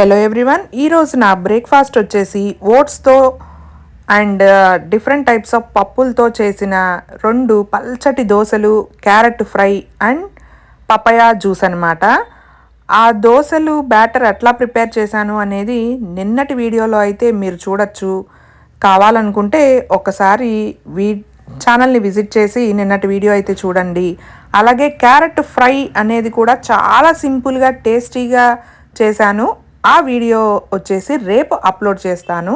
Hello everyone ఈరోజు నా breakfast వచ్చేసి ఓట్స్తో అండ్ డిఫరెంట్ టైప్స్ ఆఫ్ పప్పులతో చేసిన రెండు పల్చటి దోశలు carrot fry and papaya juice అనమాట ఆ దోశలు బ్యాటర్ ఎట్లా ప్రిపేర్ చేశాను అనేది నిన్నటి వీడియోలో అయితే మీరు చూడొచ్చు. కావాలనుకుంటే ఒకసారి వీ ఛానల్ని విజిట్ చేసి నిన్నటి వీడియో అయితే చూడండి. అలాగే క్యారెట్ ఫ్రై అనేది కూడా చాలా సింపుల్గా టేస్టీగా చేశాను. ఆ వీడియో వచ్చేసి రేపు అప్లోడ్ చేస్తాను.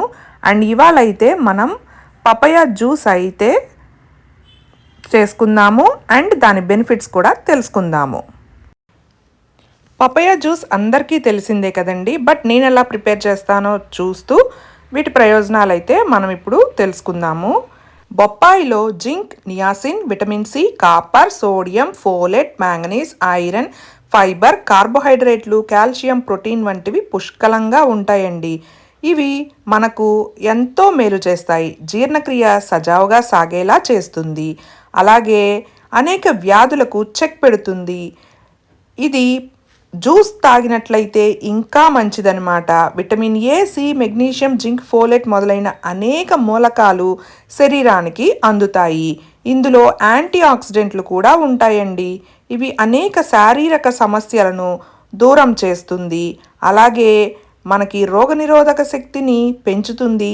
అండ్ ఇవాళ అయితే మనం పపయ జ్యూస్ అయితే చేసుకుందాము. అండ్ దాని బెనిఫిట్స్ కూడా తెలుసుకుందాము. పపయ జ్యూస్ అందరికీ తెలిసిందే కదండి. బట్ నేను ఎలా ప్రిపేర్ చేస్తానో చూస్తూ వీటి ప్రయోజనాలు అయితే మనం ఇప్పుడు తెలుసుకుందాము. బొప్పాయిలో zinc niacin vitamin C copper sodium folate manganese iron fibre కార్బోహైడ్రేట్లు కాల్షియం ప్రోటీన్ వంటివి పుష్కలంగా ఉంటాయండి. ఇవి మనకు ఎంతో మేలు చేస్తాయి. జీర్ణక్రియ సజావుగా సాగేలా చేస్తుంది. అలాగే అనేక వ్యాధులకు చెక్ పెడుతుంది. ఇది జ్యూస్ తాగినట్లయితే ఇంకా మంచిదనమాట vitamin A C magnesium zinc folate మొదలైన అనేక మూలకాలు శరీరానికి అందుతాయి. ఇందులో యాంటీ ఆక్సిడెంట్లు కూడా ఉంటాయండి. ఇవి అనేక శారీరక సమస్యలను దూరం చేస్తుంది. అలాగే మనకి రోగనిరోధక శక్తిని పెంచుతుంది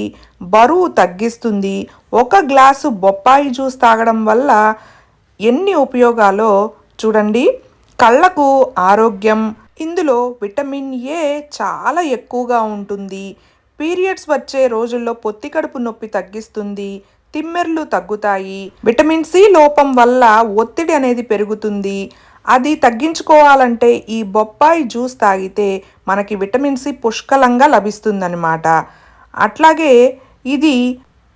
బరువు తగ్గిస్తుంది. ఒక గ్లాసు బొప్పాయి జ్యూస్ తాగడం వల్ల ఎన్ని ఉపయోగాలో చూడండి. కళ్ళకు ఆరోగ్యం. ఇందులో విటమిన్ ఏ చాలా ఎక్కువగా ఉంటుంది. పీరియడ్స్ వచ్చే రోజుల్లో పొత్తి కడుపు నొప్పి తగ్గిస్తుంది. తిమ్మెర్లు తగ్గుతాయి. విటమిన్ సి లోపం వల్ల ఒత్తిడి అనేది పెరుగుతుంది. అది తగ్గించుకోవాలంటే ఈ బొప్పాయి జ్యూస్ తాగితే మనకి విటమిన్ సి పుష్కలంగా లభిస్తుందన్నమాట. అట్లాగే ఇది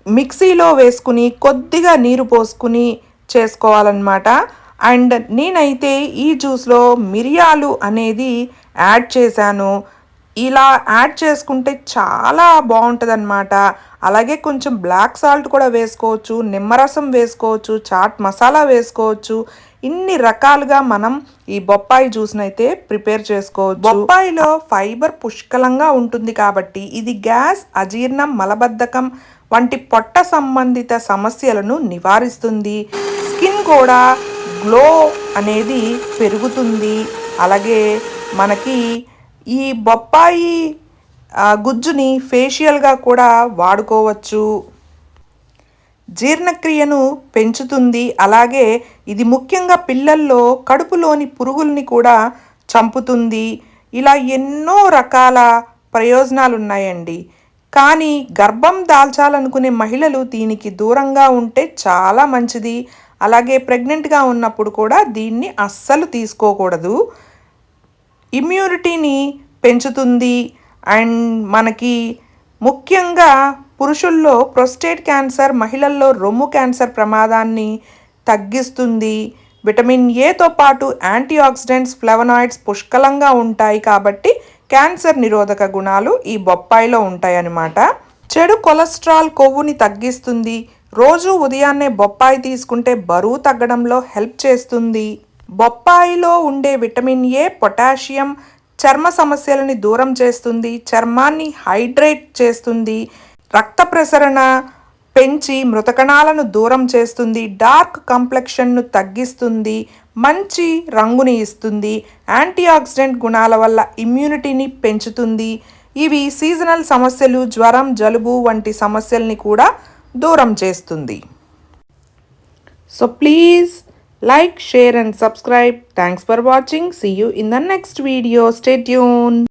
మిక్సీలో వేసుకుని కొద్దిగా నీరు పోసుకుని చేసుకోవాలన్నమాట. అండ్ నేనైతే ఈ జ్యూస్లో మిరియాలు అనేది యాడ్ చేశాను. ఇలా యాడ్ చేసుకుంటే చాలా బాగుంటుందన్నమాట. అలాగే కొంచెం బ్లాక్ సాల్ట్ కూడా వేసుకోవచ్చు నిమ్మరసం వేసుకోవచ్చు చాట్ మసాలా వేసుకోవచ్చు. ఇన్ని రకాలుగా మనం ఈ బొప్పాయి జ్యూస్ని అయితే ప్రిపేర్ చేసుకోవచ్చు. బొప్పాయిలో ఫైబర్ పుష్కలంగా ఉంటుంది కాబట్టి ఇది గ్యాస్ అజీర్ణం మలబద్ధకం వంటి పొట్ట సంబంధిత సమస్యలను నివారిస్తుంది. స్కిన్ కూడా గ్లో అనేది పెరుగుతుంది. అలాగే మనకి ఈ బొప్పాయి గుజ్జుని ఫేషియల్గా కూడా వాడుకోవచ్చు. జీర్ణక్రియను పెంచుతుంది. అలాగే ఇది ముఖ్యంగా పిల్లల్లో కడుపులోని పురుగుల్ని కూడా చంపుతుంది. ఇలా ఎన్నో రకాల ప్రయోజనాలు ఉన్నాయండి కానీ గర్భం దాల్చాలనుకునే మహిళలు దీనికి దూరంగా ఉంటే చాలా మంచిది. అలాగే ప్రెగ్నెంట్గా ఉన్నప్పుడు కూడా దీన్ని అస్సలు తీసుకోకూడదు. ఇమ్యూనిటీని పెంచుతుంది. అండ్ మనకి ముఖ్యంగా పురుషుల్లో ప్రొస్టేట్ క్యాన్సర్ మహిళల్లో రొమ్ము క్యాన్సర్ ప్రమాదాన్ని తగ్గిస్తుంది. విటమిన్ ఏతో పాటు యాంటీ ఆక్సిడెంట్స్ ఫ్లెవనాయిడ్స్ పుష్కలంగా ఉంటాయి కాబట్టి క్యాన్సర్ నిరోధక గుణాలు ఈ బొప్పాయిలో ఉంటాయన్నమాట. చెడు కొలెస్ట్రాల్ కొవ్వుని తగ్గిస్తుంది. రోజు ఉదయాన్నే బొప్పాయి తీసుకుంటే బరువు తగ్గడంలో హెల్ప్ చేస్తుంది. బొప్పాయిలో ఉండే విటమిన్ ఏ పొటాషియం చర్మ సమస్యలని దూరం చేస్తుంది చర్మాన్ని హైడ్రేట్ చేస్తుంది రక్త ప్రసరణ పెంచి మృతకణాలను దూరం చేస్తుంది డార్క్ కంప్లెక్షన్ను తగ్గిస్తుంది మంచి రంగుని ఇస్తుంది యాంటీ ఆక్సిడెంట్ గుణాల వల్ల ఇమ్యూనిటీని పెంచుతుంది. ఇవి సీజనల్ సమస్యలు జ్వరం జలుబు వంటి సమస్యల్ని కూడా దూరం చేస్తుంది. So please like share and subscribe thanks for watching see you in the next video stay tuned